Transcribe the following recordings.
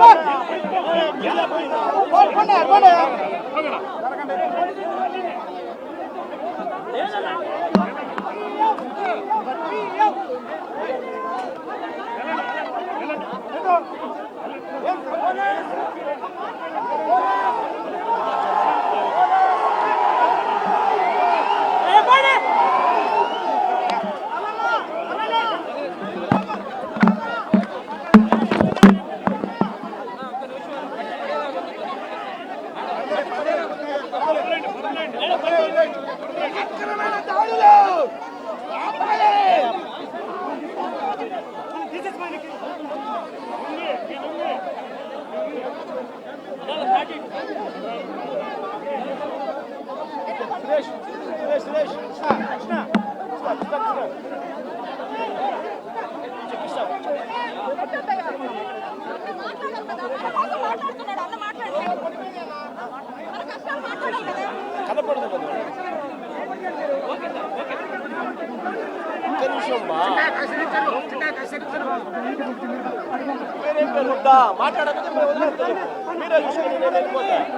మాట్లాడుతున్నాడు అన్న మాట్లాడుతున్నాడు మన కష్టాలు మాట్లాడాలి కదా కనపడదు కదా ఒక్క నిమిషం బా. పేరేం పేరు వద్దా? మాట్లాడకపోతే మీరే చూసుకుని నేను వెళ్ళిపోతాను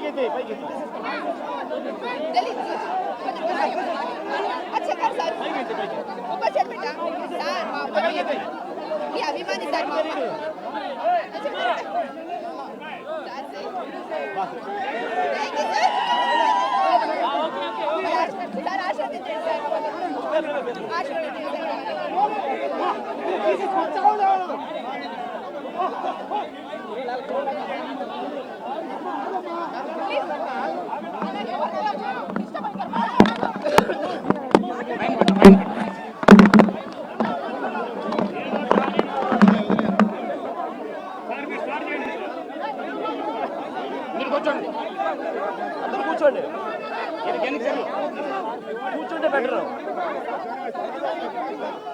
пойди, пойди. अच्छा कर सर ऊपर चढ़ बेटा सर मामा ये ये अभिमानी सर मामा अच्छा कर थैंक यू सर सर आशा देते हैं सर आशा देते हैं सर కూర్చుంటే బెటర్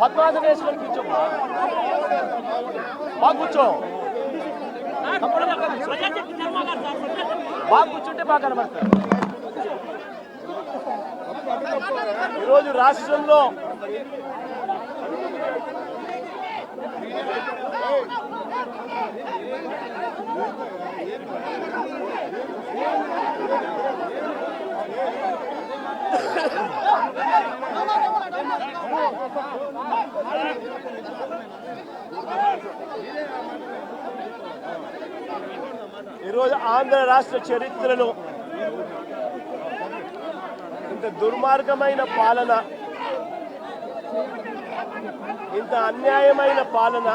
పద్మాసనం వేసుకొని కూర్చోమ్మా. బాగా కూర్చో. బాగా కూర్చుంటే బాగా కనబడతారు ఈరోజు రాష్ట్రంలో ఈరోజు ఆంధ్ర రాష్ట్ర చరిత్రలో ఇంత దుర్మార్గమైన పాలన ఇంత అన్యాయమైన పాలన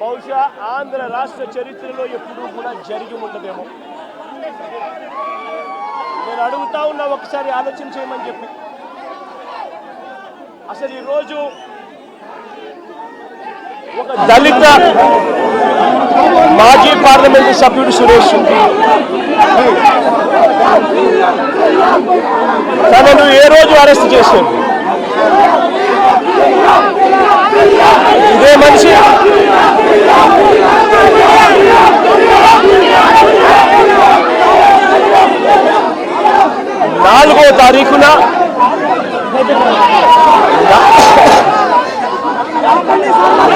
బహుశా ఆంధ్ర రాష్ట్ర చరిత్రలో ఎప్పుడూ కూడా జరిగి ఉండదేమో. నేను అడుగుతా ఉన్నా ఒకసారి ఆలోచన చేయమని చెప్పి. అసలు ఈరోజు దళిత మాజీ పార్లమెంటు సభ్యుడు సురేష్ తనను ఏ రోజు అరెస్ట్ చేశారు? ఇదే మనిషి? నాలుగో తారీఖున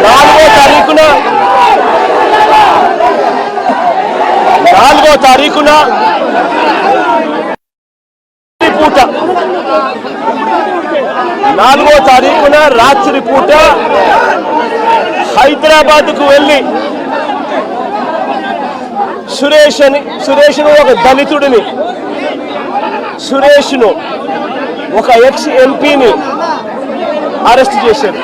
నాలుగో తారీఖున నాలుగో తారీఖున పూట నాలుగో తారీఖున రాత్రి పూట హైదరాబాద్కు వెళ్ళి సురేష్ అని సురేష్ను ఒక దళితుడిని సురేష్ను ఒక ఎక్స్ ఎంపీని అరెస్ట్ చేశారు.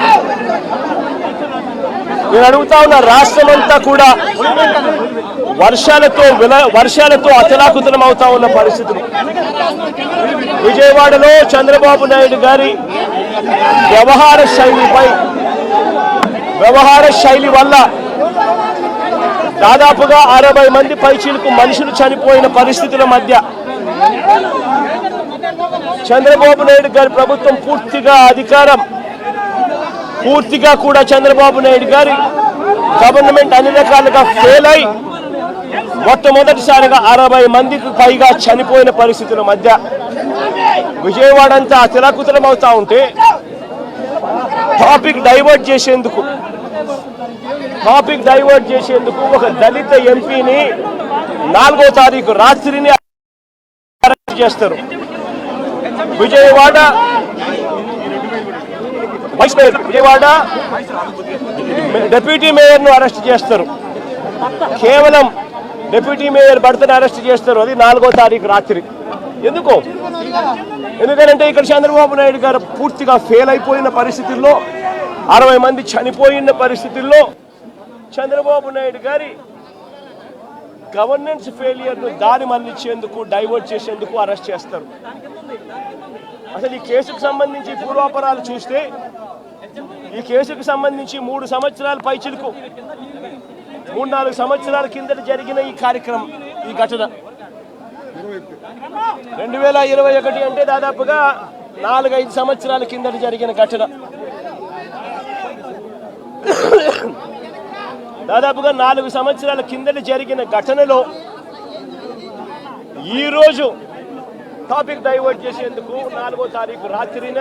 నేను అడుగుతా ఉన్న రాష్ట్రం అంతా కూడా వర్షాలతో వర్షాలతో అతలాకుతలం అవుతా ఉన్న పరిస్థితులు విజయవాడలో చంద్రబాబు నాయుడు గారి వ్యవహార శైలిపై వ్యవహార శైలి వల్ల దాదాపుగా అరవై మంది పైచీలకు మనుషులు చనిపోయిన పరిస్థితుల మధ్య చంద్రబాబు నాయుడు గారి ప్రభుత్వం పూర్తిగా అధికారం పూర్తిగా కూడా చంద్రబాబు నాయుడు గారి గవర్నమెంట్ అన్ని రకాలుగా ఫెయిల్ అయి మొట్టమొదటిసారిగా అరవై మందికి పైగా చనిపోయిన పరిస్థితుల మధ్య విజయవాడ అంతా అతిలాకుతలం అవుతా ఉంటే టాపిక్ డైవర్ట్ చేసేందుకు టాపిక్ డైవర్ట్ చేసేందుకు ఒక దళిత ఎంపీని నాలుగో తారీఖు రాత్రిని అరెస్ట్ చేస్తారు. Vijayawada vice mayor Vijayawada. Deputy మేయర్ను arrest చేస్తారు. కేవలం డెప్యూటీ మేయర్ భర్తను అరెస్ట్ చేస్తారు. అది నాలుగో తారీఖు రాత్రి. ఎందుకు? ఎందుకంటే ఇక్కడ చంద్రబాబు నాయుడు గారు పూర్తిగా ఫెయిల్ అయిపోయిన పరిస్థితుల్లో అరవై మంది చనిపోయిన పరిస్థితుల్లో చంద్రబాబు నాయుడు గారి గవర్నెన్స్ ఫెయిలియర్ను దారి మళ్ళించేందుకు డైవర్ట్ చేసేందుకు అరెస్ట్ చేస్తారు. అసలు ఈ కేసుకు సంబంధించి పూర్వాపరాలు చూస్తే ఈ కేసుకు సంబంధించి మూడు సంవత్సరాల పైచిలకు మూడు నాలుగు సంవత్సరాల కిందట జరిగిన ఈ కార్యక్రమం ఈ ఘటన. రెండు వేల ఇరవై ఒకటి అంటే దాదాపుగా నాలుగైదు సంవత్సరాల కిందట జరిగిన ఘటన. దాదాపుగా నాలుగు సంవత్సరాల కిందట జరిగిన ఘటనలో ఈరోజు టాపిక్ డైవర్ట్ చేసేందుకు నాలుగో తారీఖు రాత్రిన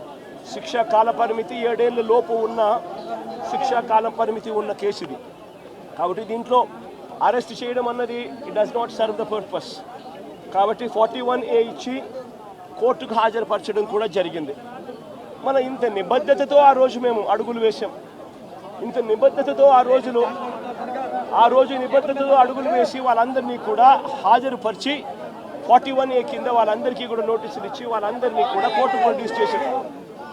శిక్షా కాల పరిమితి ఏడేళ్ళ లోపు ఉన్న శిక్షా కాల పరిమితి ఉన్న కేసు ఇది కాబట్టి దీంట్లో అరెస్ట్ చేయడం అన్నది it does not serve the purpose కాబట్టి ఫార్టీ వన్ ఏ ఇచ్చి కోర్టుకు హాజరుపరచడం కూడా జరిగింది. మన ఇంత నిబద్ధతతో ఆ రోజు మేము అడుగులు వేశాం. ఇంత నిబద్ధతతో ఆ రోజులో ఆ రోజు నిబద్ధతతో అడుగులు వేసి వాళ్ళందరినీ కూడా హాజరుపరిచి ఫార్టీ వన్ ఏ కింద వాళ్ళందరికీ కూడా నోటీసులు ఇచ్చి వాళ్ళందరినీ కూడా కోర్టు ప్రొడ్యూస్ చేశారు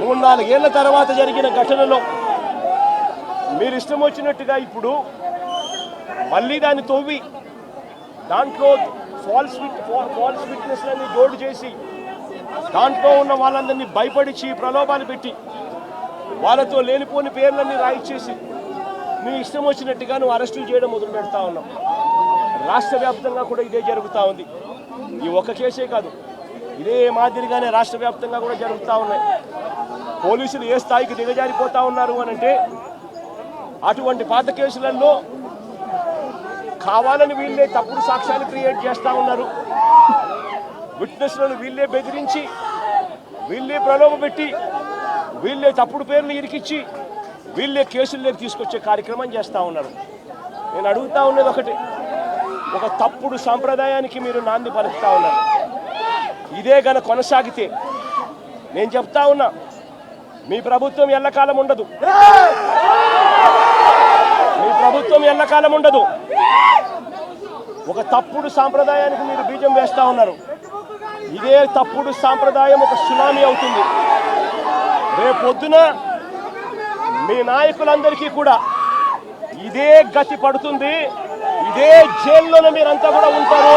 మూడు నాలుగేళ్ళ తర్వాత జరిగిన ఘటనలో మీరు ఇష్టం వచ్చినట్టుగా ఇప్పుడు మళ్ళీ దాన్ని తవ్వి దాంట్లో ఫాల్స్ విట్ ఫాల్స్ విట్నెస్లన్నీ జోడు చేసి దాంట్లో ఉన్న వాళ్ళందరినీ భయపడిచి ప్రలోభాలు పెట్టి వాళ్ళతో లేనిపోని పేర్లన్నీ రాయిచ్చేసి మీ ఇష్టం వచ్చినట్టుగా నువ్వు అరెస్టులు చేయడం మొదలు పెడతా ఉన్నావు. రాష్ట్ర వ్యాప్తంగా కూడా ఇదే జరుగుతూ ఉంది. ఈ ఒక్క కేసే కాదు. ఇదే మాదిరిగానే రాష్ట్ర వ్యాప్తంగా కూడా జరుగుతూ ఉన్నాయి. పోలీసులు ఏ స్థాయికి దిగజారిపోతా ఉన్నారు అని అంటే అటువంటి పాత కేసులలో కావాలని వీళ్ళే తప్పుడు సాక్ష్యాలు క్రియేట్ చేస్తూ ఉన్నారు. విట్నెస్లను వీళ్ళే బెదిరించి వీళ్ళే ప్రలోభ పెట్టి వీళ్ళే తప్పుడు పేర్లు ఇరికిచ్చి వీళ్ళే కేసుల్లోకి తీసుకొచ్చే కార్యక్రమం చేస్తూ ఉన్నారు. నేను అడుగుతా ఉన్నది ఒకటి ఒక తప్పుడు సాంప్రదాయానికి మీరు నాంది పలుకుతా ఉన్నారు. ఇదే గన కొనసాగితే నేను చెప్తా ఉన్నా మీ ప్రభుత్వం ఎల్లకాలం ఉండదు. మీ ప్రభుత్వం ఎల్లకాలం ఉండదు. ఒక తప్పుడు సాంప్రదాయానికి మీరు బీజం వేస్తా ఉన్నారు. ఇదే తప్పుడు సాంప్రదాయం ఒక సునామీ అవుతుంది. రేపొద్దున మీ నాయకులందరికీ కూడా ఇదే గతి పడుతుంది. ఇదే జైల్లోనే మీరంతా కూడా ఉంటారు.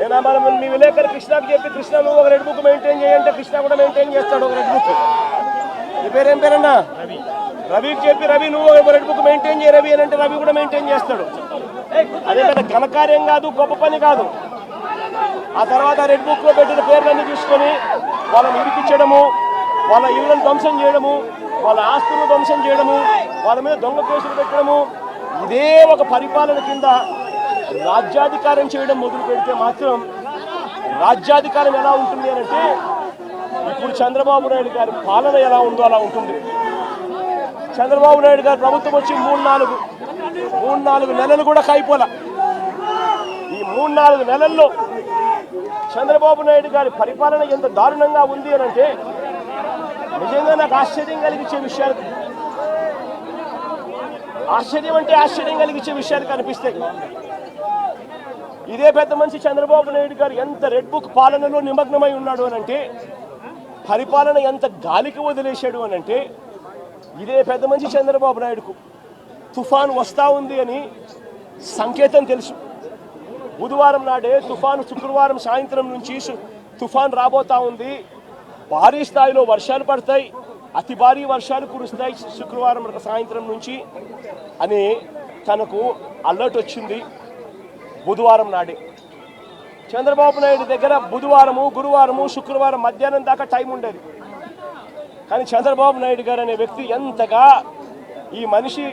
నేను మనం మీ విలేకరు కృష్ణకి చెప్పి కృష్ణ నువ్వు ఒక రెడ్ బుక్ మెయింటైన్ చేయంటే కృష్ణ కూడా మెయింటైన్ చేస్తాడు ఒక రెడ్ బుక్ నీ పేరేం పేరన్నా? రవికి చెప్పి రవి నువ్వు ఒక రెడ్ బుక్ మెయింటైన్ చేయ రవి అని అంటే రవి కూడా మెయింటైన్ చేస్తాడు. అదే పెద్ద ఘనకార్యం కాదు గొప్ప పని కాదు. ఆ తర్వాత రెడ్ బుక్లో పెట్టిన పేర్లన్నీ తీసుకొని వాళ్ళని ఇరికించడము వాళ్ళ ఇళ్ళను ధ్వంసం చేయడము వాళ్ళ ఆస్తులను ధ్వంసం చేయడము వాళ్ళ మీద దొంగ కేసులు పెట్టడము ఇదే ఒక పరిపాలన కింద రాజ్యాధికారం చేయడం మొదలు పెడితే మాత్రం రాజ్యాధికారం ఎలా ఉంటుంది అని అంటే ఇప్పుడు చంద్రబాబు నాయుడు గారి పాలన ఎలా ఉందో అలా ఉంటుంది. చంద్రబాబు నాయుడు గారు ప్రభుత్వం వచ్చి మూడు నాలుగు మూడు నాలుగు నెలలు కూడా కాయిపోలా. ఈ మూడు నాలుగు నెలల్లో చంద్రబాబు నాయుడు గారి పరిపాలన ఎంత దారుణంగా ఉంది అని అంటే నిజంగా నాకు ఆశ్చర్యం కలిగించే విషయాలు ఆశ్చర్యం అంటే ఆశ్చర్యం కలిగించే విషయాలు కనిపిస్తాయి. ఇదే పెద్ద మనిషి చంద్రబాబు నాయుడు గారు ఎంత రెడ్ బుక్ పాలనలో నిమగ్నమై ఉన్నాడు అని అంటే పరిపాలన ఎంత గాలికి వదిలేశాడు అని అంటే ఇదే పెద్ద మనిషి చంద్రబాబు నాయుడుకు తుఫాను వస్తూ ఉంది అని సంకేతం తెలుసు. బుధవారం నాడే తుఫాను శుక్రవారం సాయంత్రం నుంచి తుఫాన్ రాబోతా ఉంది. భారీ స్థాయిలో వర్షాలు పడతాయి. అతి భారీ వర్షాలు కురుస్తాయి శుక్రవారం సాయంత్రం నుంచి. అని తనకు అలర్ట్ వచ్చింది. బుధవారం నాడే. చంద్రబాబు నాయుడు దగ్గర బుధవారము గురువారము శుక్రవారం మధ్యాహ్నం దాకా టైం ఉండేది. కానీ చంద్రబాబు నాయుడు గారు అనే వ్యక్తి ఎంతగా ఈ మనిషి